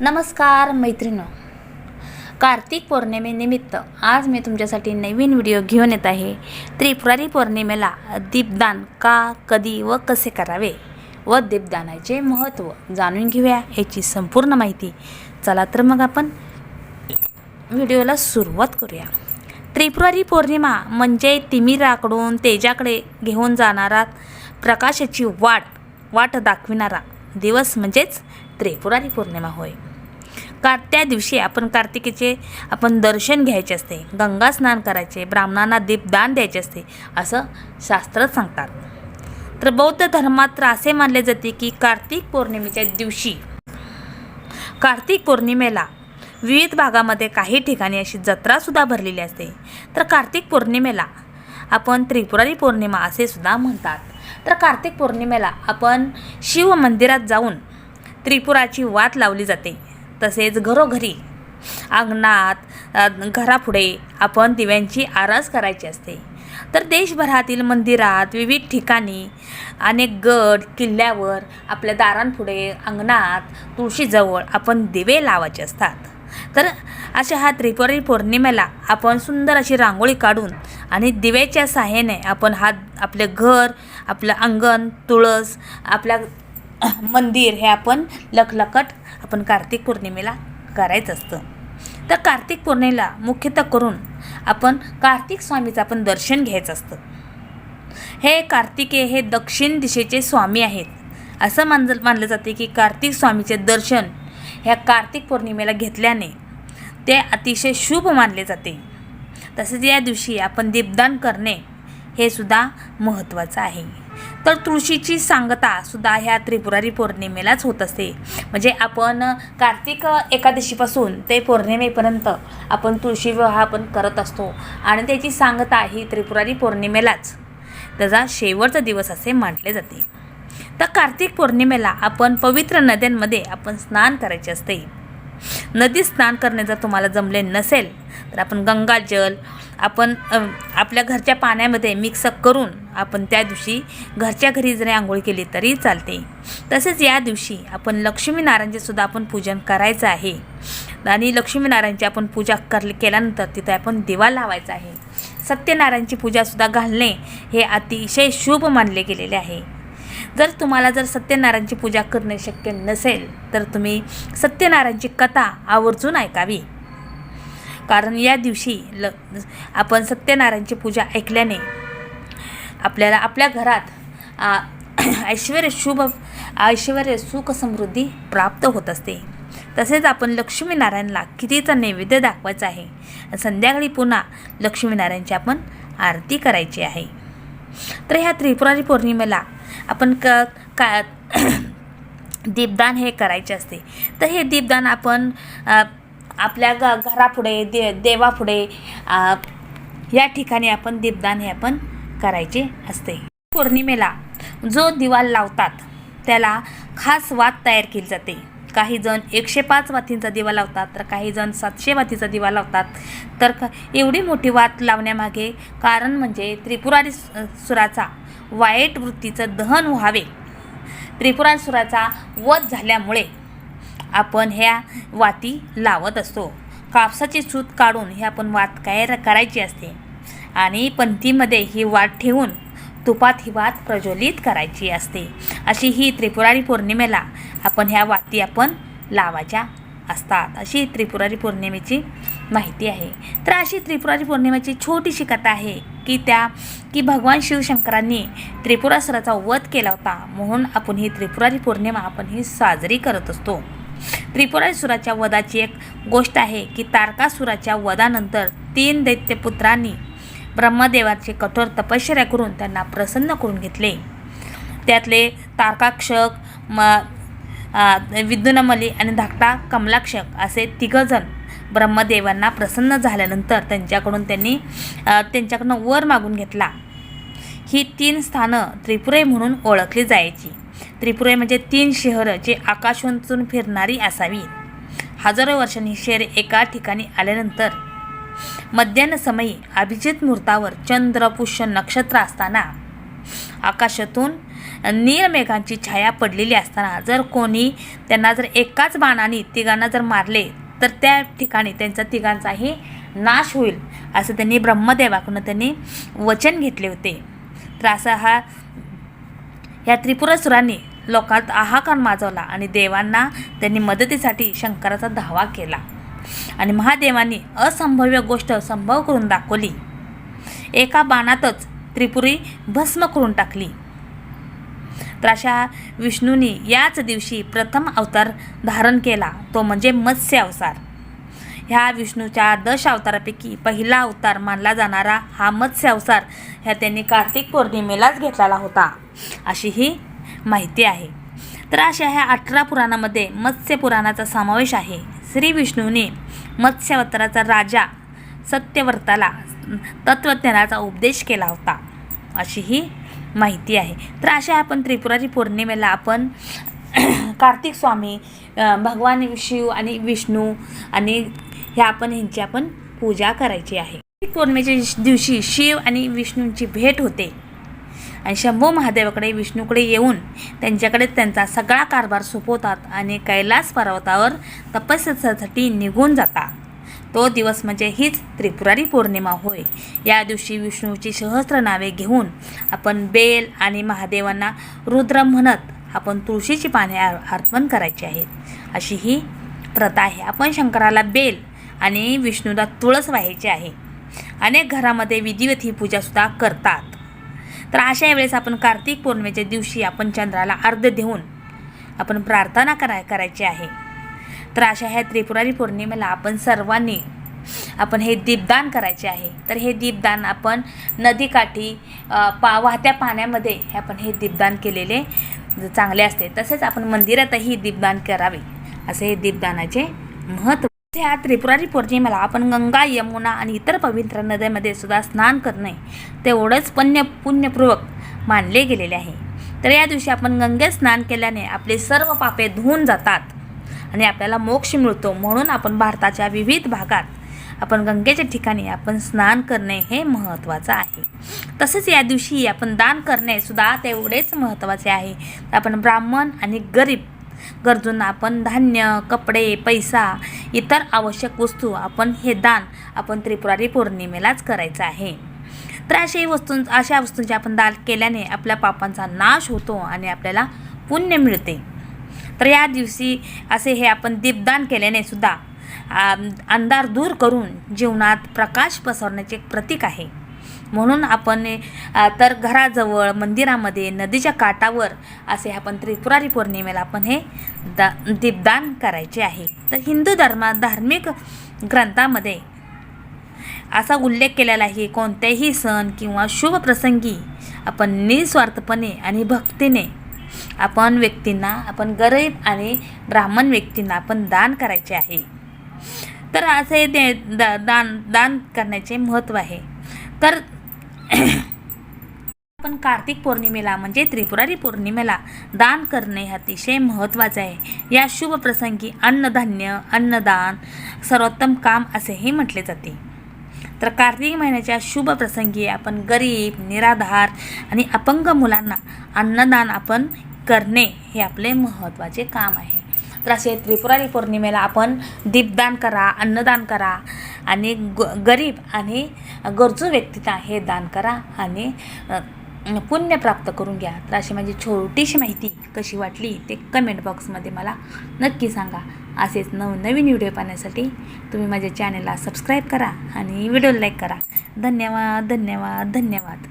नमस्कार मैत्रिणो. कार्तिक पौर्णिमेनिमित्त आज मी तुमच्यासाठी नवीन व्हिडिओ घेऊन येत आहे. त्रिपुरारी पौर्णिमेला दीपदान का कधी व कसे करावे व दीपदानाचे महत्त्व जाणून घेऊया याची संपूर्ण माहिती. चला तर मग आपण व्हिडिओला सुरुवात करूया. त्रिपुरारी पौर्णिमा म्हणजे तिमिराकडून तेजाकडे घेऊन जाणारा प्रकाशाची वाट वाट दाखविणारा दिवस म्हणजेच त्रिपुरारी पौर्णिमा होय. कार त्या दिवशी आपण कार्तिकेचे आपण दर्शन घ्यायचे असते गंगा स्नान करायचे ब्राह्मणांना दीपदान द्यायचे असते असं शास्त्र सांगतात. तर बौद्ध धर्मात तर असे मानले जाते की कार्तिक पौर्णिमेच्या दिवशी कार्तिक पौर्णिमेला विविध भागामध्ये काही ठिकाणी अशी जत्रासुद्धा भरलेली असते. तर कार्तिक पौर्णिमेला आपण त्रिपुरारी पौर्णिमा असे सुद्धा म्हणतात. तर कार्तिक पौर्णिमेला आपण शिव मंदिरात जाऊन त्रिपुराची वात लावली जाते. तसेच घरोघरी अंगणात घरापुढे आपण दिव्यांची आरास करायची असते. तर देशभरातील मंदिरात विविध ठिकाणी अनेक गड किल्ल्यावर आपल्या दारांपुढे अंगणात तुळशीजवळ आपण दिवे लावायचे असतात. तर अशा हा त्रिपुरी पौर्णिमेला आपण सुंदर अशी रांगोळी काढून आणि दिव्याच्या सहाय्याने आपण हा आपले घर आपलं अंगण तुळस आपल्या मंदिर हे आपण लखलखट आपण कार्तिक पौर्णिमेला करायचं असतं. तर कार्तिक पौर्णिमेला मुख्यतः करून आपण कार्तिक स्वामीचं आपण दर्शन घ्यायचं असतं. हे कार्तिके हे दक्षिण दिशेचे स्वामी आहेत. असं मान मानलं जाते की कार्तिक स्वामीचे दर्शन ह्या कार्तिक पौर्णिमेला घेतल्याने ते अतिशय शुभ मानले जाते. तसेच या दिवशी आपण दीपदान करणे हे सुद्धा महत्त्वाचं आहे. तर तुळशीची सांगता सुद्धा ह्या त्रिपुरारी पौर्णिमेलाच होत असते. म्हणजे आपण कार्तिक एकादशीपासून ते पौर्णिमेपर्यंत आपण तुळशी विवाह आपण करत असतो आणि त्याची सांगता ही त्रिपुरारी पौर्णिमेलाच. त्याचा शेवटचा दिवस असे मानले जाते. तर कार्तिक पौर्णिमेला आपण पवित्र नद्यांमध्ये आपण स्नान करायचे असते. नदीत स्नान करणे जर तुम्हाला जमले नसेल तर आपण गंगाजल आपण आपल्या घरच्या पाण्यामध्ये मिक्स करून आपण त्या दिवशी घरच्या घरी जरी आंघोळ केली तरी चालते. तसेच या दिवशी आपण लक्ष्मीनारायणचे सुद्धा आपण पूजन करायचं आहे. आणि लक्ष्मीनारायणची आपण पूजा कर केल्यानंतर तिथे आपण दिवा लावायचा आहे. सत्यनारायणची पूजासुद्धा घालणे हे अतिशय शुभ मानले गेलेले आहे. जर तुम्हाला जर सत्यनारायणची पूजा करणे शक्य नसेल तर तुम्ही सत्यनारायणची कथा आवर्जून ऐकावी. कारण या दिवशी ल आपण सत्यनारायणची पूजा ऐकल्याने आपल्याला आपल्या घरात ऐश्वर शुभ ऐश्वर सुख समृद्धी प्राप्त होत असते. तसेच आपण लक्ष्मीनारायणला कितीचा नैवेद्य दाखवायचा आहे? संध्याकाळी पुन्हा लक्ष्मीनारायणची आपण आरती करायची आहे. तर ह्या त्रिपुरारी पौर्णिमेला आपण क का दीपदान हे करायचे असते. तर हे दीपदान आपण आपल्या ग घरापुढे दे देवापुढे या ठिकाणी आपण दीपदान हे आपण करायचे असते. पौर्णिमेला जो दिवा लावतात त्याला खास वात तयार केली जाते. काही जण एकशे पाच वातींचा दिवा लावतात तर काही जण सातशे वातीचा दिवा लावतात. तर क एवढी मोठी वात लावण्यामागे कारण म्हणजे त्रिपुरारी सु- सुराचा वाईट वृत्तीचं दहन व्हावे. त्रिपुरासुराचा वध झाल्यामुळे आपण ह्या वाती लावत असतो. कापसाची सूत काढून हे आपण वात काय करायची असते. आणि पंथीमध्ये ही वाट ठेवून तुपात ही वात प्रज्वलित करायची असते. अशी ही त्रिपुरारी पौर्णिमेला आपण ह्या वाती आपण लावायच्या असतात. अशी त्रिपुरारी पौर्णिमेची माहिती आहे. तर अशी त्रिपुरारी पौर्णिमेची छोटीशी कथा आहे की त्या की भगवान शिवशंकरांनी त्रिपुरासुराचा वध केला होता. म्हणून आपण ही त्रिपुरारी पौर्णिमा आपण ही साजरी करत असतो. त्रिपुरासुराच्या वधाची एक गोष्ट आहे की तारकासुराच्या वधानंतर तीन दैत्यपुत्रांनी ब्रह्मदेवाचे कठोर तपश्चर्या करून त्यांना प्रसन्न करून घेतले. त्यातले तारकाक्षक म विद्युनमली आणि धाकटा कमलाक्षक असे तिघजण ब्रह्मदेवांना प्रसन्न झाल्यानंतर त्यांच्याकडून त्यांनी त्यांच्याकडून त्यांच्याकडनं वर मागून घेतला. ही तीन स्थानं त्रिपुरे म्हणून ओळखली जायची. त्रिपुरे म्हणजे तीन शहरं जे आकाशोंचून फिरणारी असावी. हजारो वर्षांनी शहर एका ठिकाणी आल्यानंतर मध्यान्ह समयी अभिजित मुहूर्तावर चंद्रपुष्य नक्षत्र असताना आकाशातून नीलमेघांची छाया पडलेली असताना जर कोणी त्यांना जर एकाच बाणाने तिघांना जर मारले तर त्या ठिकाणी त्यांचा तिघांचाही नाश होईल असं त्यांनी ब्रह्मदेवाकडून त्यांनी वचन घेतले होते. तर असा हा या त्रिपुरासुरांनी लोकात आहाकार माजवला आणि देवांना त्यांनी मदतीसाठी शंकराचा धावा केला. आणि महादेवांनी असंभव्य गोष्ट संभव करून दाखवली. एका बाणातच त्रिपुरी भस्म करून टाकली. तर अशा विष्णूंनी याच दिवशी प्रथम अवतार धारण केला तो म्हणजे मत्स्य अवतार. ह्या विष्णूच्या दश अवतारापैकी पहिला अवतार मानला जाणारा हा मत्स्य अवतार ह्या त्यांनी कार्तिक पौर्णिमेलाच घेतलेला होता. अशी ही माहिती आहे. तर अशा ह्या अठरा पुराणामध्ये मत्स्य पुराणाचा समावेश आहे. श्री विष्णूने मत्स्य अवताराचा राजा सत्यव्रताला तत्वज्ञानाचा उपदेश केला होता. अशी ही माहिती आहे. तर अशा आपण त्रिपुरारी पौर्णिमेला आपण कार्तिक स्वामी भगवान शिव आणि विष्णू आणि ह्या आपण ह्यांची आपण पूजा करायची आहे. पौर्णिमेच्या दिवशी शिव आणि विष्णूंची भेट होते. आणि शंभू महादेवाकडे विष्णूकडे येऊन त्यांच्याकडे त्यांचा सगळा कारभार सोपवतात आणि कैलास पर्वतावर तपस्यासाठी निघून जातात. तो दिवस म्हणजे हीच त्रिपुरारी पौर्णिमा होय. या दिवशी विष्णूची सहस्त्र नावे घेऊन आपण बेल आणि महादेवांना रुद्र म्हणत आपण तुळशीची पाने अर्पण करायची आहेत. अशी ही प्रथा आहे. आपण शंकराला बेल आणि विष्णूला तुळस व्हायची आहे. अनेक घरामध्ये विधिवत ही पूजासुद्धा करतात. तर अशा वेळेस आपण कार्तिक पौर्णिमेच्या दिवशी आपण चंद्राला अर्ध देऊन आपण प्रार्थना करा करायची आहे. तर अशा ह्या त्रिपुरारी पौर्णिमेला आपण सर्वांनी आपण हे दीपदान करायचे आहे. तर हे दीपदान आपण नदीकाठी पा वाहत्या पाण्यामध्ये हे आपण हे दीपदान केलेले चांगले असते. तसेच आपण मंदिरातही दीपदान करावे. असे हे दीपदानाचे महत्त्व ह्या त्रिपुरारी पौर्णिमेला आपण गंगा यमुना आणि इतर पवित्र नद्यांमध्ये सुद्धा स्नान करणे तेवढंच पुण्य पुण्यपूर्वक मानले गेलेले आहे. तर या दिवशी आपण गंगेत स्नान केल्याने आपले सर्व पापे धुवून जातात आणि आपल्याला मोक्ष मिळतो म्हणून आपण भारताच्या विविध भागात आपण गंगेच्या ठिकाणी आपण स्नान करणे हे महत्त्वाचं आहे. तसेच या दिवशी आपण दान करणे सुद्धा तेवढेच महत्त्वाचे आहे. आपण ब्राह्मण आणि गरीब गरजूंना आपण धान्य कपडे पैसा इतर आवश्यक वस्तू आपण हे दान आपण त्रिपुरारी पौर्णिमेलाच करायचं आहे. तर अशाही वस्तू अशा वस्तूंचे आपण दान केल्याने आपल्या पापांचा नाश होतो आणि आपल्याला पुण्य मिळते. तर या दिवशी असे हे आपण दीपदान केल्याने सुद्धा अंधार दूर करून जीवनात प्रकाश पसरण्याचे एक प्रतीक आहे. म्हणून आपण तर घराजवळ मंदिरामध्ये नदीच्या काठावर असे आपण त्रिपुरारी पौर्णिमेला आपण हे दा दीपदान करायचे आहे. तर हिंदू धर्मात धार्मिक ग्रंथामध्ये असा उल्लेख केलेला आहे की कोणत्याही सण किंवा शुभ प्रसंगी आपण निस्वार्थपणे आणि भक्तीने आपण व्यक्तींना आपण गरीब आणि ब्राह्मण व्यक्तींना आपण दान करायचे आहे. तर असे ते दा दान दान करण्याचे महत्त्व आहे. तर आपण कार्तिक पौर्णिमेला म्हणजे त्रिपुरारी पौर्णिमेला दान करणे हे अतिशय महत्त्वाचे आहे. या शुभ प्रसंगी अन्नधान्य अन्नदान सर्वोत्तम काम असेही म्हटले जाते. तर कार्तिक महिन्याच्या शुभ प्रसंगी आपण गरीब निराधार आणि अपंग मुलांना अन्नदान आपण करणे हे आपले महत्त्वाचे काम आहे. तर असे त्रिपुरारी पौर्णिमेला आपण दीपदान करा अन्नदान करा आणि ग गरीब आणि गरजू व्यक्तींना हे दान करा आणि पुण्य प्राप्त करून घ्या. तर अशी माझी छोटीशी माहिती कशी वाटली ते कमेंट बॉक्समध्ये मला नक्की सांगा. असेच नवनवीन व्हिडिओ पाहण्यासाठी तुम्ही माझ्या चॅनलला सबस्क्राईब करा आणि व्हिडिओ लाईक करा. धन्यवाद धन्यवाद धन्यवाद.